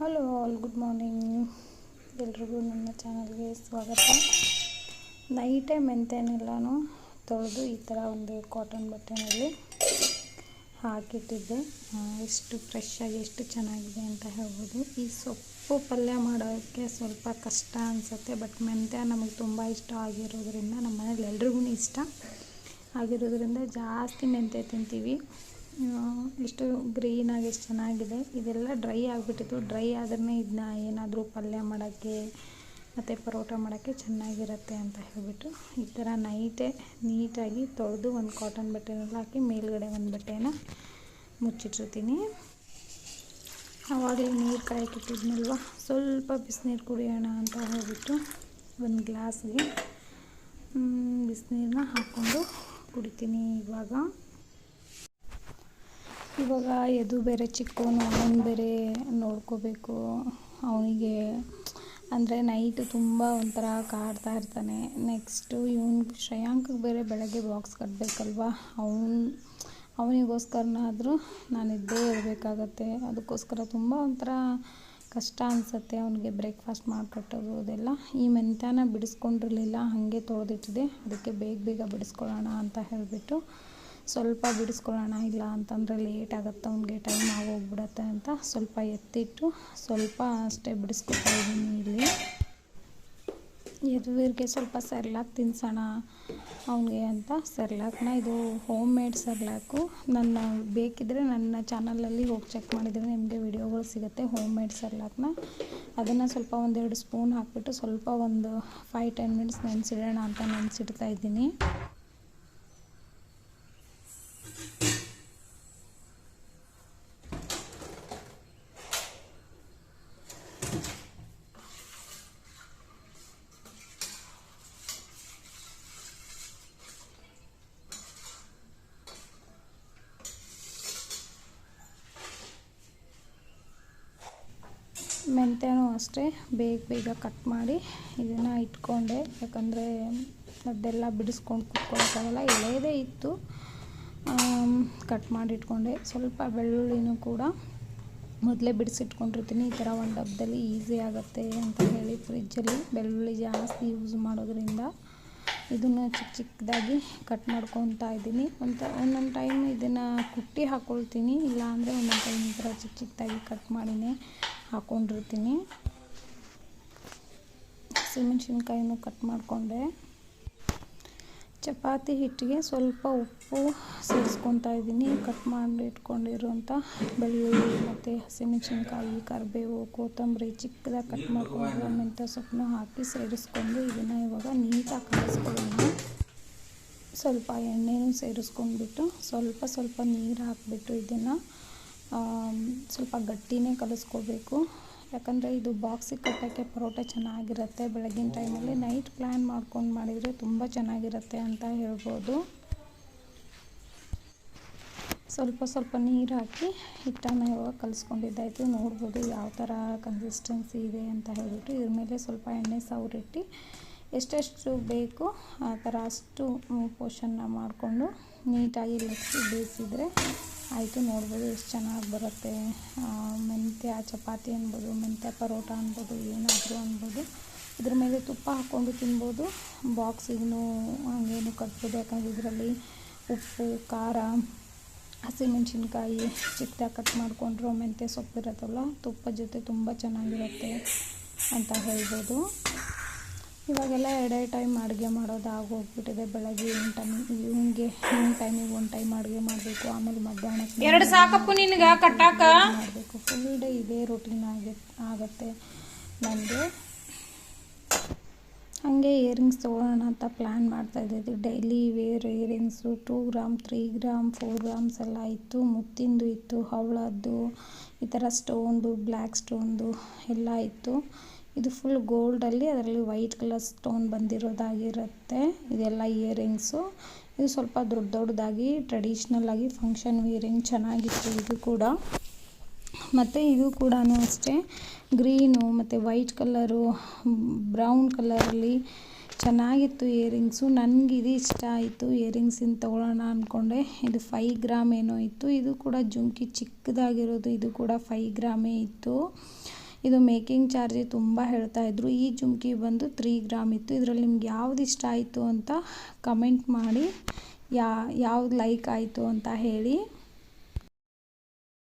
Hello all good morning ಎಲ್ರಿಗೂ ನನ್ನ ಚಾನಲ್ಗೆ ಸ್ವಾಗತ. ನೈಟೇ ಮೆಂತ್ಯನೆಲ್ಲನೂ ತೊಳೆದು ಈ ಥರ ಒಂದು ಕಾಟನ್ ಬಟ್ಟೆನಲ್ಲಿ ಹಾಕಿಟ್ಟಿದ್ದೆ. ಎಷ್ಟು ಫ್ರೆಶ್ ಆಗಿ ಎಷ್ಟು ಚೆನ್ನಾಗಿದೆ ಅಂತ ಹೇಳ್ಬೋದು. ಈ ಸೊಪ್ಪು ಪಲ್ಯ ಮಾಡೋಕ್ಕೆ ಸ್ವಲ್ಪ ಕಷ್ಟ ಅನಿಸುತ್ತೆ ಬಟ್ ಮೆಂತ್ಯ ನಮಗೆ ತುಂಬ ಇಷ್ಟ ಆಗಿರೋದ್ರಿಂದ ನಮ್ಮ ಮನೇಲಿ ಎಲ್ರಿಗೂ ಇಷ್ಟ. ಆಗಿರೋದ್ರಿಂದ ಜಾಸ್ತಿ ಮೆಂತ್ಯ ತಿಂತೀವಿ. ಎಷ್ಟು ಗ್ರೀನಾಗಿ ಎಷ್ಟು ಚೆನ್ನಾಗಿದೆ. ಇದೆಲ್ಲ ಡ್ರೈ ಆಗಿಬಿಟ್ಟಿತ್ತು. ಡ್ರೈ ಆದ್ರೆ ಇದನ್ನ ಏನಾದರೂ ಪಲ್ಯ ಮಾಡೋಕ್ಕೆ, ಮತ್ತು ಪರೋಟ ಮಾಡೋಕ್ಕೆ ಚೆನ್ನಾಗಿರುತ್ತೆ ಅಂತ ಹೇಳಿಬಿಟ್ಟು, ಈ ಥರ ನೈಟೇ ನೀಟಾಗಿ ತೊಳೆದು ಒಂದು ಕಾಟನ್ ಬಟ್ಟೆನಲ್ಲಿ ಹಾಕಿ ಮೇಲುಗಡೆ ಒಂದು ಬಟ್ಟೆನ ಮುಚ್ಚಿಟ್ಟಿರ್ತೀನಿ. ಆವಾಗಲೇ ನೀರು ಕಾಯಕ್ಕಿಟ್ಟಿದ್ನಲ್ವ ಸ್ವಲ್ಪ ಬಿಸಿನೀರು ಕುಡಿಯೋಣ ಅಂತ ಹೇಳಿಬಿಟ್ಟು ಒಂದು ಗ್ಲಾಸ್ಗೆ ಬಿಸಿನೀರನ್ನ ಹಾಕ್ಕೊಂಡು ಕುಡಿತೀನಿ ಇವಾಗ. ಇವಾಗ ಎದು ಬೇರೆ ಚಿಕ್ಕವನು ಅವನು ಬೇರೆ ನೋಡ್ಕೋಬೇಕು. ಅವನಿಗೆ ಅಂದರೆ ನೈಟ್ ತುಂಬ ಒಂಥರ ಕಾಡ್ತಾ ಇರ್ತಾನೆ. ನೆಕ್ಸ್ಟು ಇವನು ಶ್ರೇಯಾಂಕಗೆ ಬೇರೆ ಬೆಳಗ್ಗೆ ಬಾಕ್ಸ್ ಕಟ್ಟಬೇಕಲ್ವಾ ಅವನು, ಅವನಿಗೋಸ್ಕರನಾದರೂ ನಾನು ಇದ್ದೇ ಇರಬೇಕಾಗತ್ತೆ. ಅದಕ್ಕೋಸ್ಕರ ತುಂಬ ಒಂಥರ ಕಷ್ಟ ಅನಿಸುತ್ತೆ ಅವನಿಗೆ ಬ್ರೇಕ್ಫಾಸ್ಟ್ ಮಾಡಿಕೊಟ್ಟೋದು ಅದೆಲ್ಲ. ಈ ಮೆಂತ್ಯನ ಬಿಡಿಸ್ಕೊಂಡಿರಲಿಲ್ಲ, ಹಾಗೆ ತೊಳೆದಿಟ್ಟಿದೆ. ಅದಕ್ಕೆ ಬೇಗ ಬೇಗ ಬಿಡಿಸ್ಕೊಳ್ಳೋಣ ಅಂತ ಹೇಳಿಬಿಟ್ಟು ಸ್ವಲ್ಪ ಬಿಡಿಸ್ಕೊಳ್ಳೋಣ, ಇಲ್ಲ ಅಂತಂದರೆ ಲೇಟ್ ಆಗುತ್ತೆ, ಅವ್ನಿಗೆ ಟೈಮ್ ಆಗೋಗ್ಬಿಡತ್ತೆ ಅಂತ ಸ್ವಲ್ಪ ಎತ್ತಿಟ್ಟು ಸ್ವಲ್ಪ ಅಷ್ಟೇ ಬಿಡಿಸ್ಕೊತಾ ಇದ್ದೀನಿ ಇಲ್ಲಿ. ಯದುವೀರ್ಗೆ ಸ್ವಲ್ಪ ಸೆರ್ಲಾಕ್ ತಿನ್ಸೋಣ ಅವನಿಗೆ ಅಂತ ಸೆರ್ಲಾಕ್ನ, ಇದು ಹೋಮ್ ಮೇಡ್ ಸೆರ್ಲಾಕು. ನನ್ನ ಬೇಕಿದ್ದರೆ ನನ್ನ ಚಾನಲಲ್ಲಿ ಹೋಗಿ ಚೆಕ್ ಮಾಡಿದರೆ ನಿಮಗೆ ವಿಡಿಯೋಗಳು ಸಿಗುತ್ತೆ ಹೋಮ್ ಮೇಡ್ ಸೆರ್ಲಾಕ್ನ. ಅದನ್ನು ಸ್ವಲ್ಪ ಒಂದೆರಡು ಸ್ಪೂನ್ ಹಾಕಿಬಿಟ್ಟು ಸ್ವಲ್ಪ ಒಂದು ಫೈವ್ ಟೆನ್ ಮಿನಿಟ್ಸ್ ನೆನೆಸಿಡೋಣ ಅಂತ ನೆನೆಸಿಡ್ತಾ ಇದ್ದೀನಿ. ಮೆಂತ್ಯನೂ ಅಷ್ಟೇ, ಬೇಗ ಬೇಗ ಕಟ್ ಮಾಡಿ ಇದನ್ನು ಇಟ್ಕೊಂಡೆ. ಯಾಕಂದರೆ ಅದೆಲ್ಲ ಬಿಡಿಸ್ಕೊಂಡು ಕುತ್ಕೊಳ್ಳೋಕ್ಕಾಗಲ್ಲ ಎಳೆಯದೇ ಇತ್ತು. ಕಟ್ ಮಾಡಿ ಇಟ್ಕೊಂಡೆ. ಸ್ವಲ್ಪ ಬೆಳ್ಳುಳ್ಳಿನೂ ಕೂಡ ಮೊದಲೇ ಬಿಡಿಸಿಟ್ಕೊಂಡಿರ್ತೀನಿ. ಈ ಥರ ಒಂದು ಡಬ್ಬದಲ್ಲಿ ಈಸಿ ಆಗುತ್ತೆ ಅಂತ ಹೇಳಿ ಫ್ರಿಜ್ಜಲ್ಲಿ ಬೆಳ್ಳುಳ್ಳಿ ಜಾಸ್ತಿ ಯೂಸ್ ಮಾಡೋದ್ರಿಂದ ಇದನ್ನು ಚಿಕ್ಕ ಚಿಕ್ಕದಾಗಿ ಕಟ್ ಮಾಡ್ಕೊತಾ ಇದ್ದೀನಿ. ಒಂದು ಒಂದೊಂದು ಟೈಮ್ ಇದನ್ನು ಕುಟ್ಟಿ ಹಾಕ್ಕೊಳ್ತೀನಿ ಇಲ್ಲಾಂದರೆ ಒಂದೊಂದು ಟೈಮ್ ಈ ಥರ ಚಿಕ್ಕ ಚಿಕ್ಕದಾಗಿ ಕಟ್ ಮಾಡಿನೇ ಹಾಕ್ಕೊಂಡಿರ್ತೀನಿ ಹಸಿಮೆಣ್ಸಿನ್ಕಾಯಿನೂ ಕಟ್ ಮಾಡಿಕೊಂಡೆ. ಚಪಾತಿ ಹಿಟ್ಟಿಗೆ ಸ್ವಲ್ಪ ಉಪ್ಪು ಸೇರಿಸ್ಕೊತಾ ಇದ್ದೀನಿ. ಕಟ್ ಮಾಡಿ ಇಟ್ಕೊಂಡಿರುವಂಥ ಬೆಳ್ಳುಳ್ಳಿ ಮತ್ತು ಹಸಿಮೆಣ್ಸಿನ್ಕಾಯಿ, ಕರಿಬೇವು, ಕೊತ್ತಂಬರಿ ಚಿಕ್ಕದಾಗಿ ಕಟ್ ಮಾಡ್ಕೊಂಡಿರೋ ಮೆಂತ್ಯ ಸೊಪ್ಪನ್ನು ಹಾಕಿ ಸೇರಿಸ್ಕೊಂಡು ಇದನ್ನು ಇವಾಗ ನೀಟಾಗಿ ಕಲಿಸ್ಕೊಳ್ಳೋಣ. ಸ್ವಲ್ಪ ಎಣ್ಣೆನೂ ಸೇರಿಸ್ಕೊಂಡ್ಬಿಟ್ಟು ಸ್ವಲ್ಪ ಸ್ವಲ್ಪ ನೀರು ಹಾಕಿಬಿಟ್ಟು ಇದನ್ನು ಸ್ವಲ್ಪ ಗಟ್ಟಿನೇ ಕಲಿಸ್ಕೋಬೇಕು. ಯಾಕಂದರೆ ಇದು ಬಾಕ್ಸಿಗೆ ಕಟ್ಟೋಕ್ಕೆ ಪರೋಟ ಚೆನ್ನಾಗಿರುತ್ತೆ. ಬೆಳಗಿನ ಟೈಮಲ್ಲಿ ನೈಟ್ ಪ್ಲ್ಯಾನ್ ಮಾಡ್ಕೊಂಡು ಮಾಡಿದರೆ ತುಂಬ ಚೆನ್ನಾಗಿರುತ್ತೆ ಅಂತ ಹೇಳ್ಬೋದು. ಸ್ವಲ್ಪ ಸ್ವಲ್ಪ ನೀರು ಹಾಕಿ ಹಿಟ್ಟನ್ನು ಇವಾಗ ಕಲಿಸ್ಕೊಂಡಿದ್ದಾಯಿತು. ನೋಡ್ಬೋದು ಯಾವ ಥರ ಕನ್ಸಿಸ್ಟೆನ್ಸಿ ಇದೆ ಅಂತ ಹೇಳಿಬಿಟ್ಟು ಇದ್ರ ಮೇಲೆ ಸ್ವಲ್ಪ ಎಣ್ಣೆ ಸವರಿಟ್ಟು ಎಷ್ಟೆಷ್ಟು ಬೇಕು ಆ ಥರ ಅಷ್ಟು ಪೋಷನ್ನ ಮಾಡಿಕೊಂಡು ನೀಟಾಗಿ ಲಟ್ಸಿ ಬೇಯಿಸಿದರೆ ಆಯಿತು, ನೋಡ್ಬೋದು ಎಷ್ಟು ಚೆನ್ನಾಗಿ ಬರುತ್ತೆ. ಮೆಂತ್ಯ ಚಪಾತಿ ಅನ್ಬೋದು, ಮೆಂತ್ಯ ಪರೋಟ ಅನ್ಬೋದು, ಏನಾದರೂ ಅನ್ಬೋದು. ಇದ್ರ ಮೇಲೆ ತುಪ್ಪ ಹಾಕ್ಕೊಂಡು ತಿನ್ಬೋದು. ಬಾಕ್ಸಿಗೂ ಹಂಗೇನು ಕಟ್ಬೋದು, ಯಾಕಂದರೆ ಇದರಲ್ಲಿ ಉಪ್ಪು, ಖಾರ, ಹಸಿಮೆಣ್ಸಿನ್ಕಾಯಿ ಚಿಕ್ಕದಾಗಿ ಕಟ್ ಮಾಡಿಕೊಂಡ್ರು ಮೆಂತ್ಯ ಸೊಪ್ಪು ಇರುತ್ತಲ್ಲ, ತುಪ್ಪ ಜೊತೆ ತುಂಬ ಚೆನ್ನಾಗಿರುತ್ತೆ ಅಂತ ಹೇಳ್ಬೋದು. ಇವಾಗೆಲ್ಲ ಎರಡೇ ಟೈಮ್ ಅಡುಗೆ ಮಾಡೋದು ಆಗೋಗ್ಬಿಟ್ಟಿದೆ. ಬೆಳಗ್ಗೆ ಒಂದು ಟೈಮ್ ಇವಂಗೆ ಒಂದು ಟೈಮಿಗೆ ಒಂದು ಟೈಮ್ ಅಡುಗೆ ಮಾಡಬೇಕು ಆಮೇಲೆ ಮಧ್ಯಾಹ್ನ ಎರಡು ಸಾಕಪ್ಪು ನಿನಗೆ ಕಟ್ಟಾಕ? ಮಾಡಬೇಕು. ಫುಲ್ ಡೇ ಇದೇ ರೂಟೀನ್ ಆಗಿ ಆಗುತ್ತೆ ನನಗೆ ಹಾಗೆ ಇಯರಿಂಗ್ಸ್ ತೊಗೊಳ್ಳೋಣ ಅಂತ ಪ್ಲ್ಯಾನ್ ಮಾಡ್ತಾ ಇದ್ದಿದ್ದು. Daily wear earrings two gram three gram four grams ಎಲ್ಲ ಇತ್ತು. ಮುತ್ತಿಂದು ಇತ್ತು ಹವಳದ್ದು ಈ ಥರ ಸ್ಟೋನ್ದು ಬ್ಲ್ಯಾಕ್ ಸ್ಟೋನ್ದು ಎಲ್ಲ ಇತ್ತು. ಇದು ಫುಲ್ ಗೋಲ್ಡಲ್ಲಿ ಅದರಲ್ಲಿ ವೈಟ್ ಕಲರ್ ಸ್ಟೋನ್ ಬಂದಿರೋದಾಗಿರುತ್ತೆ. ಇದೆಲ್ಲ ಇಯರಿಂಗ್ಸು ಇದು ಸ್ವಲ್ಪ ದೊಡ್ಡ ದೊಡ್ಡದಾಗಿ ಟ್ರೆಡಿಷ್ನಲ್ ಆಗಿ ಫಂಕ್ಷನ್ ಇಯರಿಂಗ್ ಚೆನ್ನಾಗಿತ್ತು ಇದು ಕೂಡ. ಮತ್ತು ಇದು ಕೂಡ ಅಷ್ಟೇ. ಗ್ರೀನು ಮತ್ತು ವೈಟ್ ಕಲರು ಬ್ರೌನ್ ಕಲರಲ್ಲಿ ಚೆನ್ನಾಗಿತ್ತು ಇಯರಿಂಗ್ಸು ನನಗೆ ಇದು ಇಷ್ಟ ಆಯಿತು ಇಯರಿಂಗ್ಸಿಂದ ತೊಗೊಳ್ಳೋಣ ಅಂದ್ಕೊಂಡೆ ಇದು ಫೈ ಗ್ರಾಮ್ ಏನೋ ಇತ್ತು. ಇದು ಕೂಡ ಜುಂಕಿ ಚಿಕ್ಕದಾಗಿರೋದು. ಇದು ಕೂಡ ಫೈ ಗ್ರಾಮೇ ಇತ್ತು. ಇದು ಮೇಕಿಂಗ್ ಚಾರ್ಜ್ ತುಂಬ ಹೇಳ್ತಾ ಇದ್ರು. ಈ ಜುಮ್ಕಿ ಬಂದು ತ್ರೀ ಗ್ರಾಮ್ ಇತ್ತು. ಇದರಲ್ಲಿ ನಿಮ್ಗೆ ಯಾವ್ದು ಇಷ್ಟ ಆಯಿತು ಅಂತ ಕಮೆಂಟ್ ಮಾಡಿ. ಯಾ, ಯಾವ್ದು ಲೈಕ್ ಆಯಿತು ಅಂತ ಹೇಳಿ.